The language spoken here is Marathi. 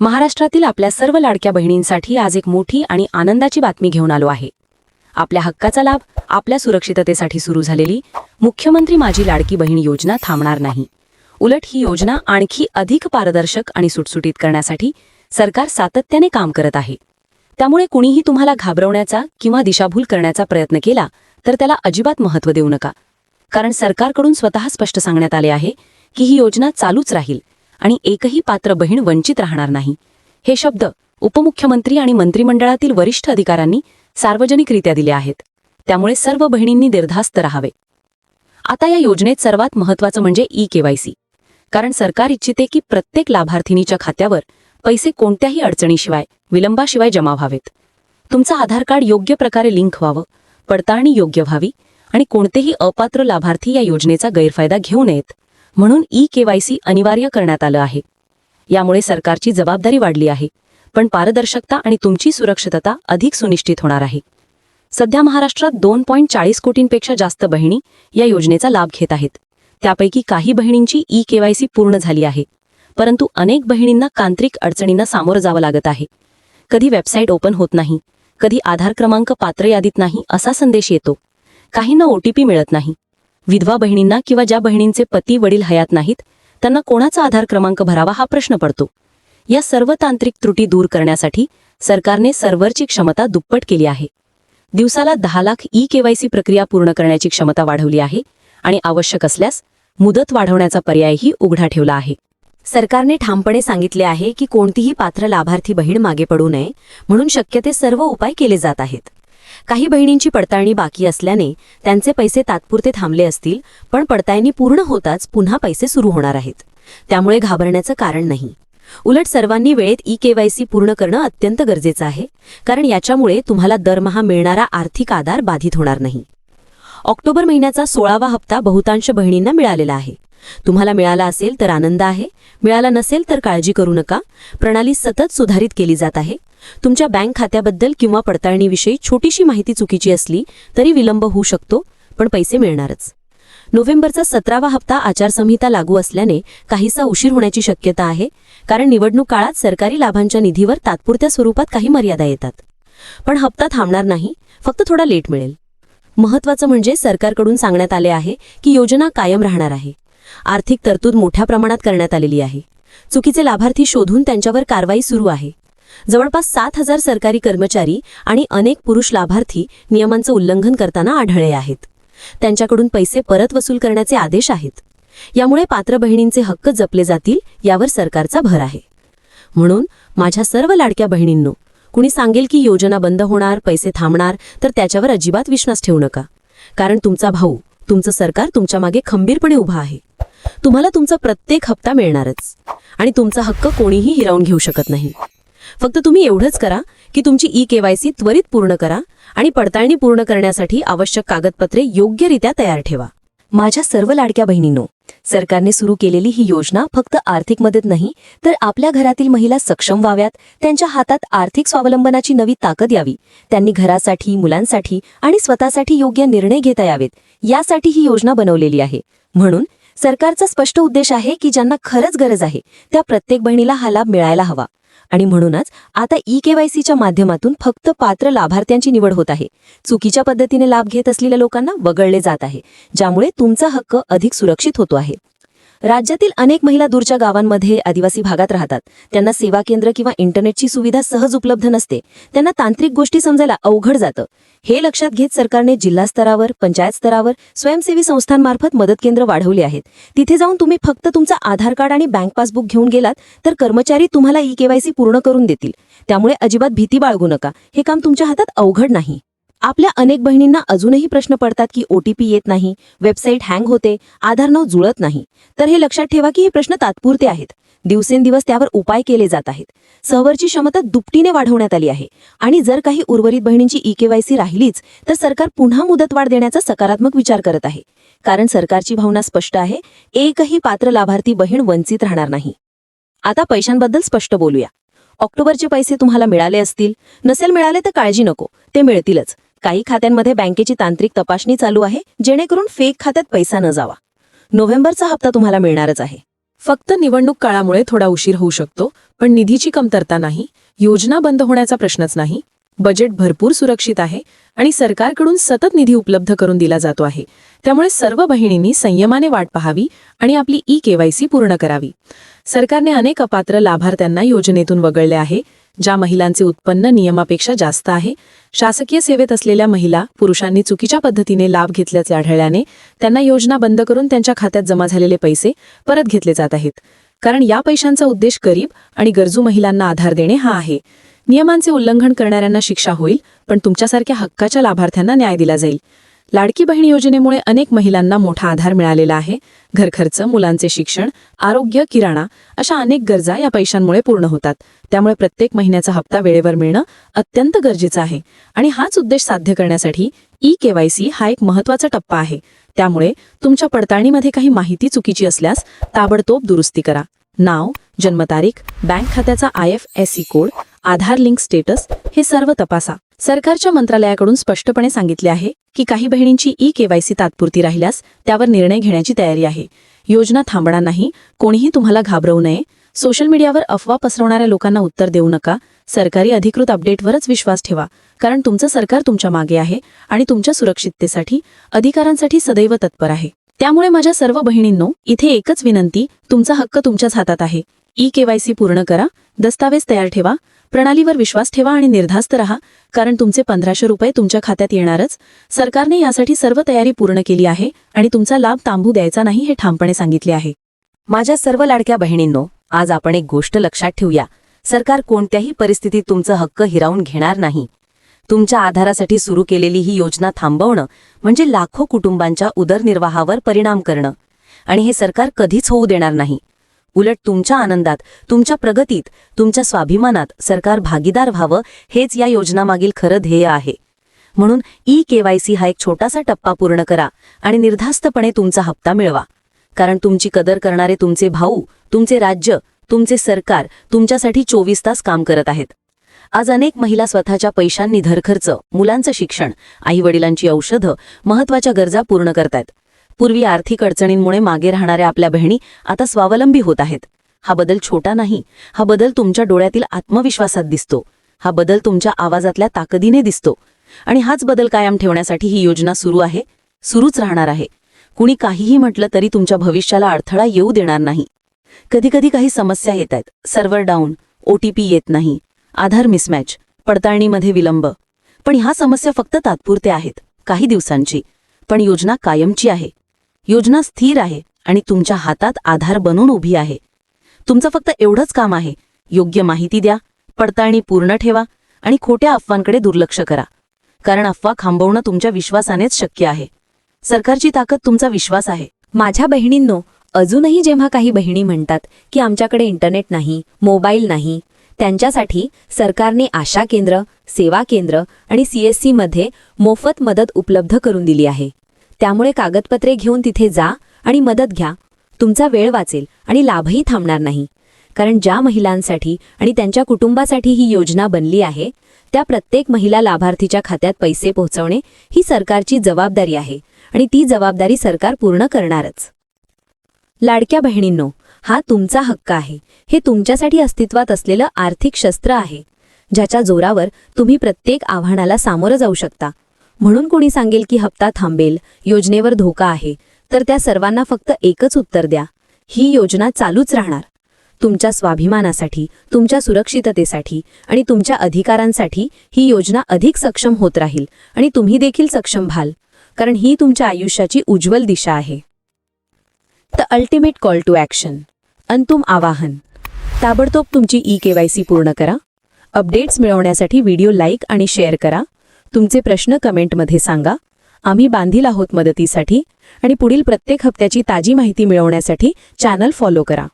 महाराष्ट्रातील आपल्या सर्व लाडक्या बहिणींसाठी आज एक मोठी आणि आनंदाची बातमी घेऊन आलो आहे. आपल्या हक्काचा लाभ आपल्या सुरक्षिततेसाठी सुरू झालेली मुख्यमंत्री माझी लाडकी बहीण योजना थांबणार नाही. उलट ही योजना आणखी अधिक पारदर्शक आणि सुटसुटीत करण्यासाठी सरकार सातत्याने काम करत आहे. त्यामुळे कुणीही तुम्हाला घाबरवण्याचा किंवा दिशाभूल करण्याचा प्रयत्न केला तर त्याला अजिबात महत्त्व देऊ नका. कारण सरकारकडून स्वतः स्पष्ट सांगण्यात आले आहे की ही योजना चालूच राहील. आणि एकही पात्र बहीण वंचित राहणार नाही. हे शब्द उपमुख्यमंत्री आणि मंत्रिमंडळातील वरिष्ठ अधिकाऱ्यांनी सार्वजनिकरित्या दिले आहेत. त्यामुळे सर्व बहिणींनी निर्धास्त राहावे. आता या योजनेत सर्वात महत्वाचं म्हणजे ई केवायसी कारण सरकार इच्छिते की प्रत्येक लाभार्थिनीच्या खात्यावर पैसे कोणत्याही अडचणीशिवाय विलंबाशिवाय जमा व्हावेत. तुमचं आधार कार्ड योग्य प्रकारे लिंक व्हावं पडताळणी योग्य व्हावी आणि कोणतेही अपात्र लाभार्थी या योजनेचा गैरफायदा घेऊ नयेत. म्हणून ई केवायसी अनिवार्य करण्यात आलं आहे. यामुळे सरकारची जबाबदारी वाढली आहे पण पारदर्शकता आणि तुमची सुरक्षितता अधिक सुनिश्चित होणार आहे. सध्या महाराष्ट्रात दोन पॉईंट चाळीस कोटींपेक्षा जास्त बहिणी या योजनेचा लाभ घेत आहेत. त्यापैकी काही बहिणींची ई केवायसी पूर्ण झाली आहे परंतु अनेक बहिणींना तांत्रिक अडचणींना सामोरं जावं लागत आहे. कधी वेबसाईट ओपन होत नाही कधी आधार क्रमांक पात्र यादीत नाही असा संदेश येतो. काहींना ओटीपी मिळत नाही. विधवा बहिणींना किंवा ज्या बहिणींचे पती वडील हयात नाहीत त्यांना कोणाचा आधार क्रमांक भरावा हा प्रश्न पडतो. या सर्व तांत्रिक त्रुटी दूर करण्यासाठी सरकारने सर्व्हरची क्षमता दुप्पट केली आहे. दिवसाला दहा लाख ई केवायसी प्रक्रिया पूर्ण करण्याची क्षमता वाढवली आहे आणि आवश्यक असल्यास मुदत वाढवण्याचा पर्यायही उघडा ठेवला आहे. सरकारने ठामपणे सांगितले आहे की कोणतीही पात्र लाभार्थी बहीण मागे पडू नये म्हणून शक्य ते सर्व उपाय केले जात आहेत. काही बहिणींची पडताळणी बाकी असल्याने त्यांचे पैसे तात्पुरते थांबले असतील पण पडताळणी पूर्ण होताच पुन्हा पैसे सुरू होणार आहेत. त्यामुळे घाबरण्याचं कारण नाही. उलट सर्वांनी वेळेत ई केवायसी पूर्ण करणं अत्यंत गरजेचं आहे कारण याच्यामुळे तुम्हाला दरमहा मिळणारा आर्थिक आधार बाधित होणार नाही. ऑक्टोबर महिन्याचा सोळावा हप्ता बहुतांश बहिणींना मिळालेला आहे. तुम्हाला मिळाला असेल तर आनंद आहे मिळाला नसेल तर काळजी करू नका. प्रणाली सतत सुधारित केली जात आहे. तुमच्या बँक खात्याबद्दल किंवा पडताळणीविषयी छोटीशी माहिती चुकीची असली तरी विलंब होऊ शकतो पण पैसे मिळणारच. नोव्हेंबरचा सतरावा हप्ता आचारसंहिता लागू असल्याने काहीसा उशीर होण्याची शक्यता आहे कारण निवडणूक काळात सरकारी लाभांच्या निधीवर तात्पुरत्या स्वरूपात काही मर्यादा येतात. पण हप्ता थांबणार नाही फक्त थोडा लेट मिळेल. महत्वाचं म्हणजे सरकारकडून सांगण्यात आले आहे की योजना कायम राहणार आहे. आर्थिक तरतूद मोठ्या प्रमाणात करण्यात आलेली आहे. चुकीचे लाभार्थी शोधून त्यांच्यावर कारवाई सुरू आहे. जवळपास सात हजार सरकारी कर्मचारी आणि अनेक पुरुष लाभार्थी नियमांचं उल्लंघन करताना आढळले आहेत. त्यांच्याकडून पैसे परत वसूल करण्याचे आदेश आहेत. यामुळे पात्र बहिणींचे हक्क जपले जातील यावर सरकारचा भर आहे. म्हणून माझ्या सर्व लाडक्या बहिणींनो कुणी सांगेल की योजना बंद होणार पैसे थांबणार तर त्याच्यावर अजिबात विश्वास ठेवू नका. कारण तुमचा भाऊ तुमचं सरकार तुमच्या मागे खंबीरपणे उभा आहे. तुम्हाला तुमचा प्रत्येक हप्ता मिळणारच. आणि तुमचा हक्क कोणीही हिरावून घेऊ शकत नाही. फक्त तुम्ही एवढंच करा की तुमची ई केवायसी त्वरित पूर्ण करा आणि पडताळणी पूर्ण करण्यासाठी आवश्यक कागदपत्रे योग्यरित्या तयार ठेवा. माझ्या सर्व लाडक्या बहिणींनो सरकारने सुरू केलेली ही योजना फक्त आर्थिक मदत नाही तर आपल्या घरातील महिला सक्षम व्हाव्यात त्यांच्या हातात आर्थिक स्वावलंबनाची नवी ताकद यावी त्यांनी घरासाठी मुलांसाठी आणि स्वतःसाठी योग्य निर्णय घेता यावेत यासाठी ही योजना बनवलेली आहे. म्हणून सरकारचा स्पष्ट उद्देश आहे की ज्यांना खरंच गरज आहे त्या प्रत्येक बहिणीला हा लाभ मिळायला हवा. आणि म्हणूनच आता ई केवायसीच्या माध्यमातून फक्त पात्र लाभार्थ्यांची निवड होत आहे. चुकीच्या पद्धतीने लाभ घेत असलेल्या लोकांना वगळले जात आहे ज्यामुळे तुमचा हक्क अधिक सुरक्षित होतो आहे. राज्यातील अनेक महिला दूरच्या गावांमध्ये आदिवासी भागात राहतात. त्यांना सेवा केंद्र किंवा इंटरनेटची सुविधा सहज उपलब्ध नसते. त्यांना तांत्रिक गोष्टी समजायला अवघड जातं. हे लक्षात घेत सरकारने जिल्हा स्तरावर पंचायत स्तरावर स्वयंसेवी संस्थांमार्फत मदत केंद्र वाढवली आहेत. तिथे जाऊन तुम्ही फक्त तुमचा आधार कार्ड आणि बँक पासबुक घेऊन गेलात तर कर्मचारी तुम्हाला ई केवायसी पूर्ण करून देतील. त्यामुळे अजिबात भीती बाळगू नका. हे काम तुमच्या हातात अवघड नाही. आपल्या अनेक बहिणींना अजूनही प्रश्न पडतात की ओटीपी येत नाही वेबसाईट हँग होते आधार नाव जुळत नाही. तर हे लक्षात ठेवा की हे प्रश्न तात्पुरते आहेत. दिवसेंदिवस त्यावर उपाय केले जात आहेत. सर्व्हरची क्षमता दुपटीने वाढवण्यात आली आहे. आणि जर काही उर्वरित बहिणींची ई केवायसी राहिलीच तर सरकार पुन्हा मुदतवाढ देण्याचा सकारात्मक विचार करत आहे. कारण सरकारची भावना स्पष्ट आहे एकही पात्र लाभार्थी बहीण वंचित राहणार नाही. आता पैशांबद्दल स्पष्ट बोलूया. ऑक्टोबरचे पैसे तुम्हाला मिळाले असतील नसेल मिळाले तर काळजी नको ते मिळतीलच. काही खात्यांमध्ये बँकेची तांत्रिक तपासणी चालू आहे जेणेकरून फेक खात्यात पैसा न जावा. नोव्हेंबरचा हप्ता तुम्हाला मिळणारच आहे. फक्त निवडणूक काळामुळे थोडा उशीर होऊ शकतो पण निधीची कमतरता नाही योजना बंद होण्याचा प्रश्नच नाही. बजेट भरपूर सुरक्षित आहे आणि सरकारकडून सतत निधी उपलब्ध करून दिला जातो आहे. त्यामुळे सर्व बहिणींनी संयमाने वाट पाहावी आणि आपली ई केवायसी पूर्ण करावी. सरकारने अनेक अपात्र लाभार्थ्यांना योजनेतून वगळले आहे ज्या महिलांचे उत्पन्न नियमापेक्षा जास्त आहे. शासकीय सेवेत असलेल्या महिला पुरुषांनी चुकीच्या पद्धतीने लाभ घेतल्याचे आढळल्याने त्यांना योजना बंद करून त्यांच्या खात्यात जमा झालेले पैसे परत घेतले जात आहेत. कारण या पैशांचा उद्देश गरीब आणि गरजू महिलांना आधार देणे हा आहे. नियमांचे उल्लंघन करणाऱ्यांना शिक्षा होईल पण तुमच्यासारख्या हक्काच्या लाभार्थ्यांना न्याय दिला जाईल. लाडकी बहीण योजनेमुळे अनेक महिलांना मोठा आधार मिळालेला आहे. घरखर्च मुलांचे शिक्षण आरोग्य किराणा अशा अनेक गरजा या पैशांमुळे पूर्ण होतात. त्यामुळे प्रत्येक महिन्याचा हप्ता वेळेवर मिळणं अत्यंत गरजेचं आहे. आणि हाच उद्देश साध्य करण्यासाठी ई केवायसी हा एक महत्त्वाचा टप्पा आहे. त्यामुळे तुमच्या पडताळणीमध्ये काही माहिती चुकीची असल्यास ताबडतोब दुरुस्ती करा. नाव जन्मतारीख बँक खात्याचा I F S C code Aadhaar link status हे सर्व तपासा. सरकारच्या मंत्रालयाकडून स्पष्टपणे सांगितले आहे की काही बहिणींची ई केवायसी तात्पुरती राहिल्यास त्यावर निर्णय घेण्याची तयारी आहे. योजना थांबणार नाही. कोणीही तुम्हाला घाबरवू नये. सोशल मीडियावर अफवा पसरवणाऱ्या लोकांना उत्तर देऊ नका. सरकारी अधिकृत अपडेटवरच विश्वास ठेवा. कारण तुमचं सरकार तुमच्या मागे आहे आणि तुमच्या सुरक्षिततेसाठी अधिकारांसाठी सदैव तत्पर आहे. त्यामुळे माझ्या सर्व बहिणींनो इथे एकच विनंती तुमचा हक्क तुमच्याच हातात आहे. ई केवायसी पूर्ण करा. दस्तावेज तयार ठेवा प्रणालीवर विश्वास ठेवा आणि निर्धास्त रहा कारण तुमचे पंधराशे रुपये तुमच्या खात्यात येणारच. सरकारने यासाठी सर्व तयारी पूर्ण केली आहे आणि तुमचा लाभ तांबू द्यायचा नाही हे ठामपणे सांगितले आहे. माझ्या सर्व लाडक्या बहिणींनो आज आपण एक गोष्ट लक्षात ठेवूया. सरकार कोणत्याही परिस्थितीत तुमचं हक्क हिरावून घेणार नाही. तुमच्या आधारासाठी सुरू केलेली ही योजना थांबवणं म्हणजे लाखो कुटुंबांच्या उदरनिर्वाहावर परिणाम करणं. आणि हे सरकार कधीच होऊ देणार नाही. उलट तुमच्या आनंदात तुमच्या प्रगतीत तुमच्या स्वाभिमानात सरकार भागीदार व्हावं हेच या योजनामागील खरं ध्येय आहे. म्हणून ई केवायसी हा एक छोटासा टप्पा पूर्ण करा आणि निर्धास्तपणे तुमचा हप्ता मिळवा. कारण तुमची कदर करणारे तुमचे भाऊ तुमचे राज्य तुमचे सरकार तुमच्यासाठी चोवीस तास काम करत आहेत. आज अनेक महिला स्वतःच्या पैशांनी धरखर्च मुलांचं शिक्षण आई वडिलांची औषधं महत्त्वाच्या गरजा पूर्ण करतायत. पूर्वी आर्थिक अडचणींमुळे मागे राहणाऱ्या आपल्या बहिणी आता स्वावलंबी होत आहेत. हा बदल छोटा नाही हा बदल तुमच्या डोळ्यातील आत्मविश्वासात दिसतो. हा बदल तुमच्या आवाजातल्या ताकदीने दिसतो. आणि हाच बदल कायम ठेवण्यासाठी ही योजना सुरू आहे सुरूच राहणार आहे. कुणी काहीही म्हटलं तरी तुमच्या भविष्याला अडथळा येऊ देणार नाही. कधीकधी काही समस्या येत आहेत सर्व्हर डाऊन ओटीपी येत नाही आधार मिसमॅच पडताळणीमध्ये विलंब. पण ह्या समस्या फक्त तात्पुरत्या आहेत काही दिवसांची. पण योजना कायमची आहे. योजना स्थिर आहे आणि तुमच्या हातात आधार बनून उभी आहे. तुमचं फक्त एवढंच काम आहे. योग्य माहिती द्या पडताळणी पूर्ण ठेवा आणि खोट्या अफवांकडे दुर्लक्ष करा. कारण अफवा थांबवणं तुमच्या विश्वासानेच शक्य आहे. सरकारची ताकद तुमचा विश्वास आहे. माझ्या बहिणींनो अजूनही जेव्हा काही बहिणी म्हणतात की आमच्याकडे इंटरनेट नाही मोबाईल नाही त्यांच्यासाठी सरकारने आशा केंद्र सेवा केंद्र आणि सीएससीमध्ये मोफत मदत उपलब्ध करून दिली आहे. त्यामुळे कागदपत्रे घेऊन तिथे जा आणि मदत घ्या. तुमचा वेळ वाचेल आणि लाभही थांबणार नाही. कारण ज्या महिलांसाठी आणि त्यांच्या कुटुंबासाठी ही योजना बनली आहे त्या प्रत्येक महिला लाभार्थीच्या खात्यात पैसे पोहोचवणे ही सरकारची जबाबदारी आहे आणि ती जबाबदारी सरकार पूर्ण करणारच. लाडक्या बहिणींनो हा तुमचा हक्क आहे. हे तुमच्यासाठी अस्तित्वात असलेलं आर्थिक शस्त्र आहे ज्याच्या जोरावर तुम्ही प्रत्येक आव्हानाला सामोरं जाऊ शकता. म्हणून कोणी सांगेल की हप्ता थांबेल योजनेवर धोका आहे तर त्या सर्वांना फक्त एकच उत्तर द्या. ही योजना चालूच राहणार. तुमच्या स्वाभिमानासाठी तुमच्या सुरक्षिततेसाठी आणि तुमच्या अधिकारांसाठी ही योजना अधिक सक्षम होत राहील आणि तुम्ही देखील सक्षम व्हाल कारण ही तुमच्या आयुष्याची उज्ज्वल दिशा आहे. The ultimate call to action अंतिम आवाहन. ताबडतोब तुमची ई केवायसी पूर्ण करा. अपडेट्स मिळवण्यासाठी व्हिडिओ लाईक आणि शेअर करा. तुमचे प्रश्न कमेंटमध्ये सांगा. आम्ही बांधील आहोत मदतीसाठी आणि पुढील प्रत्येक हप्त्याची ताजी माहिती मिळवण्यासाठी चॅनल फॉलो करा.